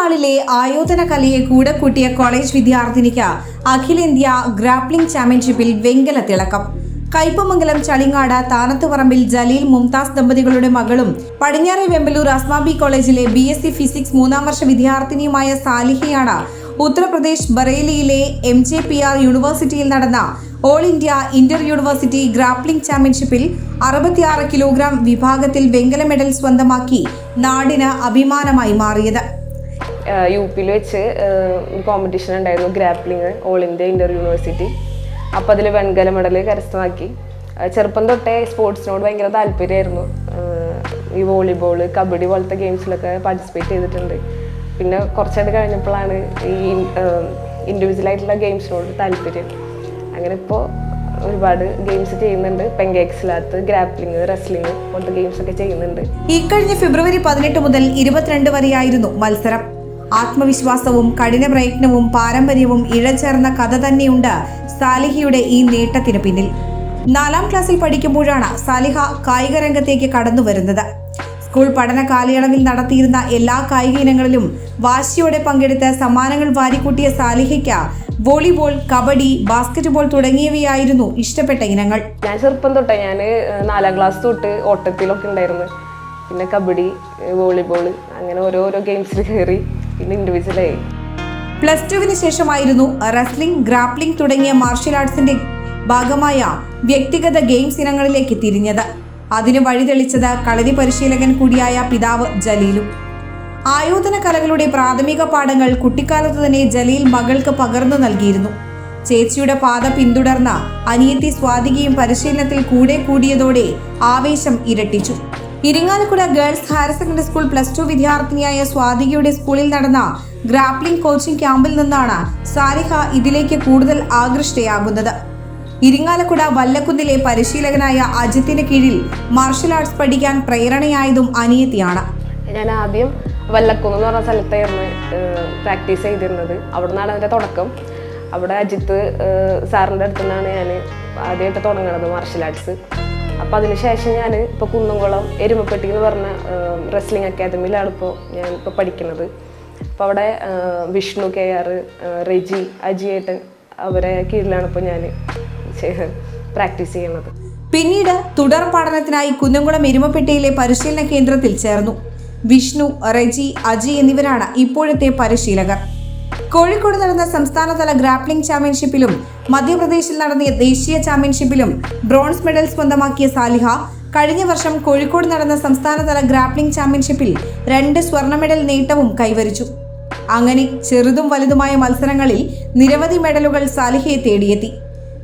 നാളിലെ ആയോധന കലയെ കൂടെ കൂട്ടിയ കോളേജ് വിദ്യാർത്ഥിനിക്ക് അഖിലേന്ത്യാ ഗ്രാപ്ലിംഗ് ചാമ്പ്യൻഷിപ്പിൽ വെങ്കല തിളക്കം. കയ്പമംഗലം ചളിങ്ങാട് താനത്തുപറമ്പിൽ ജലീൽ മുംതാസ് ദമ്പതികളുടെ മകളും പടിഞ്ഞാറെ വെമ്പലൂർ അസ്മാബി കോളേജിലെ ബി എസ് സി ഫിസിക്സ് മൂന്നാം വർഷ വിദ്യാർത്ഥിനിയുമായ സാലിഹയാണ് ഉത്തർപ്രദേശ് ബറേലിയിലെ എം ജെ പി ആർ യൂണിവേഴ്സിറ്റിയിൽ നടന്ന all India inter university grappling ചാമ്പ്യൻഷിപ്പിൽ അറുപത്തിയാറ് കിലോഗ്രാം വിഭാഗത്തിൽ വെങ്കല മെഡൽ സ്വന്തമാക്കി നാടിന് അഭിമാനമായി മാറിയത്. യു പിയിൽ വെച്ച് കോമ്പറ്റീഷൻ ഉണ്ടായിരുന്നു grappling all India inter university അപ്പോൾ അതിൽ വെൺകല മെഡൽ കരസ്ഥമാക്കി. ചെറുപ്പം തൊട്ടേ സ്പോർട്സിനോട് ഭയങ്കര താല്പര്യമായിരുന്നു. ഈ വോളിബോൾ കബഡി പോലത്തെ ഗെയിംസിലൊക്കെ പാർട്ടിസിപ്പേറ്റ് ചെയ്തിട്ടുണ്ട്. പിന്നെ കുറച്ചായിട്ട് കഴിഞ്ഞപ്പോഴാണ് ഈ ഇൻഡിവിജ്വൽ ആയിട്ടുള്ള ഗെയിംസിനോട് താല്പര്യം. അങ്ങനെ ഇപ്പോൾ ഒരുപാട് ഗെയിംസ് ചെയ്യുന്നുണ്ട്. പെങ്കേക്സിലാത്ത് ഗ്രാപ്ലിംഗ് റെസ്ലിംഗ് പോലത്തെ ഗെയിംസ് ഒക്കെ ചെയ്യുന്നുണ്ട്. ഈ കഴിഞ്ഞ ഫെബ്രുവരി പതിനെട്ട് മുതൽ ഇരുപത്തിരണ്ട് വരെയായിരുന്നു മത്സരം. ആത്മവിശ്വാസവും കഠിന പ്രയത്നവും പാരമ്പര്യവും ഇഴചേർന്ന കഥ തന്നെയുണ്ട് സാലിഹയുടെ ഈ നേട്ടത്തിന് പിന്നിൽ. നാലാം ക്ലാസ്സിൽ പഠിക്കുമ്പോഴാണ് സാലിഹ കായിക രംഗത്തേക്ക് കടന്നു വരുന്നത്. സ്കൂൾ പഠന കാലയളവിൽ നടത്തിയിരുന്ന എല്ലാ കായിക ഇനങ്ങളിലും വാശിയോടെ പങ്കെടുത്ത് സമ്മാനങ്ങൾ വാരിക്കൂട്ടിയ സാലിഹയ്ക്ക് വോളിബോൾ കബഡി ബാസ്കറ്റ്ബോൾ തുടങ്ങിയവയായിരുന്നു ഇഷ്ടപ്പെട്ട ഇനങ്ങൾ. ഞാൻ ചെറുപ്പം തൊട്ടേ ഞാൻ നാലാം ക്ലാസ് തൊട്ട് ഓട്ടത്തിലൊക്കെ ഉണ്ടായിരുന്നു. പിന്നെ കബഡി വോളിബോൾ അങ്ങനെ ഓരോരോ ഗെയിംസിൽ കയറി പിന്നെ ഇൻഡിവിജ്വലായി പ്ലസ് ടുവിന് ശേഷമായിരുന്നു റെസ്ലിംഗ് ഗ്രാപ്ലിംഗ് തുടങ്ങിയ മാർഷ്യൽ ആർട്സിന്റെ ഭാഗമായ വ്യക്തിഗത ഗെയിംസ് ഇനങ്ങളിലേക്ക് തിരിഞ്ഞത്. അതിന് വഴിതെളിച്ചത് കളരി പരിശീലകൻ കൂടിയായ പിതാവ് ജലീലും. ആയോധന കലകളുടെ പ്രാഥമിക പാഠങ്ങൾ കുട്ടിക്കാലത്ത് തന്നെ ജലീൽ മകൾക്ക് പകർന്നു നൽകിയിരുന്നു. ചേച്ചിയുടെ പാത പിന്തുടർന്ന അനിയത്തി സ്വാതികയും പരിശീലനത്തിൽ കൂടെ കൂടിയതോടെ ആവേശം ഇരട്ടിച്ചു. Irinjalakuda girls higher secondary school plus two വിദ്യാർത്ഥിനിയായ സ്വാതികയുടെ സ്കൂളിൽ നടന്ന ഗ്രാപ്ലിംഗ് കോച്ചിംഗ് ക്യാമ്പിൽ നിന്നാണ് സാരിഹ ഇതിലേക്ക് കൂടുതൽ ആകൃഷ്ടയാകുന്നത്. ഇരിങ്ങാലക്കുട വല്ലക്കുന്നിലെ പരിശീലകനായ അജിത്തിന് കീഴിൽ മാർഷൽ ആർട്സ് പഠിക്കാൻ പ്രേരണയായതും അനിയത്തിയാണ്. ഞാൻ ആദ്യം വല്ലക്കുന്ന് എന്ന് പറഞ്ഞ സ്ഥലത്തായിരുന്നു പ്രാക്ടീസ് ചെയ്തിരുന്നത്. അവിടെ നിന്നാണ് അതിന്റെ തുടക്കം. അവിടെ അജിത്ത് സാറിന്റെ അടുത്തു നിന്നാണ് ഞാൻ ആദ്യമായിട്ട് തുടങ്ങുന്നത് മാർഷൽ ആർട്സ്. അപ്പോൾ അതിനുശേഷം ഞാൻ ഇപ്പോൾ കുന്നംകുളം എരുമപ്പെട്ടി എന്ന് പറഞ്ഞ റെസ്ലിംഗ് അക്കാദമിയിലാണ് ഇപ്പോൾ ഞാൻ ഇപ്പോൾ പഠിക്കുന്നത്. അപ്പോൾ അവിടെ വിഷ്ണു കെ ആർ റെജി അജിയേട്ടൻ അവരെ കീഴിലാണ് ഇപ്പോൾ ഞാൻ പ്രാക്ടീസ് ചെയ്യുന്നത്. പിന്നീട് തുടർ പഠനത്തിനായി കുന്നംകുളം എരുമപ്പെട്ടിയിലെ പരിശീലന കേന്ദ്രത്തിൽ ചേർന്നു. വിഷ്ണു റെജി അജി എന്നിവരാണ് ഇപ്പോഴത്തെ പരിശീലകർ. കോഴിക്കോട് നടന്ന സംസ്ഥാനതല ഗ്രാപ്ലിംഗ് ചാമ്പ്യൻഷിപ്പിലും മധ്യപ്രദേശിൽ നടന്ന ദേശീയ ചാമ്പ്യൻഷിപ്പിലും ബ്രോൺസ് മെഡൽ സ്വന്തമാക്കിയ സാലിഹ കഴിഞ്ഞ വർഷം കോഴിക്കോട് നടന്ന സംസ്ഥാനതല ഗ്രാപ്ലിംഗ് ചാമ്പ്യൻഷിപ്പിൽ രണ്ട് സ്വർണ മെഡൽ നേട്ടവും കൈവരിച്ചു. അങ്ങനെ ചെറുതും വലുതുമായ മത്സരങ്ങളിൽ നിരവധി മെഡലുകൾ സാലിഹയെ തേടിയെത്തി.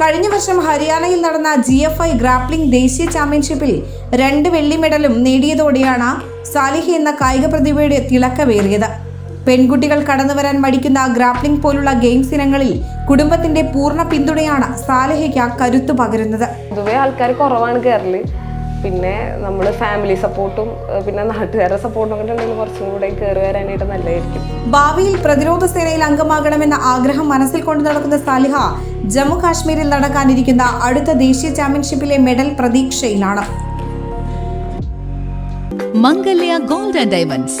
കഴിഞ്ഞ വർഷം ഹരിയാനയിൽ നടന്ന ജി എഫ് ഐ ഗ്രാപ്ലിംഗ് ദേശീയ ചാമ്പ്യൻഷിപ്പിൽ രണ്ട് വെള്ളി മെഡലും നേടിയതോടെയാണ് സാലിഹ എന്ന കായിക പ്രതിഭയുടെ തിളക്കമേറിയത്. പെൺകുട്ടികൾ കടന്നുവരാൻ മടിക്കുന്ന ഗ്രാപ്ലിംഗ് പോലുള്ള ഗെയിംസ് ഇനങ്ങളിൽ കുടുംബത്തിന്റെ പൂർണ പിന്തുണയാണ് സാലഹയ്ക്ക് കരുത്തു പകരുന്നത്. പൊതുവെ ആൾക്കാർ കുറവാണ് കേരളത്തിൽ പിന്നെ നമ്മൾ ഫാമിലി സപ്പോർട്ടും പിന്നെ നാട്ടുകാരുടെ സപ്പോർട്ടും ഒക്കെ ഉണ്ടെങ്കിൽ കുറച്ചും കൂടെ കയറി വരാനായിട്ട് നല്ലതായിരിക്കും. ഭാവിയിൽ പ്രതിരോധ സേനയിൽ അംഗമാകണമെന്ന ആഗ്രഹം മനസ്സിൽ കൊണ്ടു നടക്കുന്ന സാലിഹ ജമ്മു കാശ്മീരിൽ നടക്കാനിരിക്കുന്ന അടുത്ത ദേശീയ ചാമ്പ്യൻഷിപ്പിലെ മെഡൽ പ്രതീക്ഷയിലാണ്. Mangalya gold and diamonds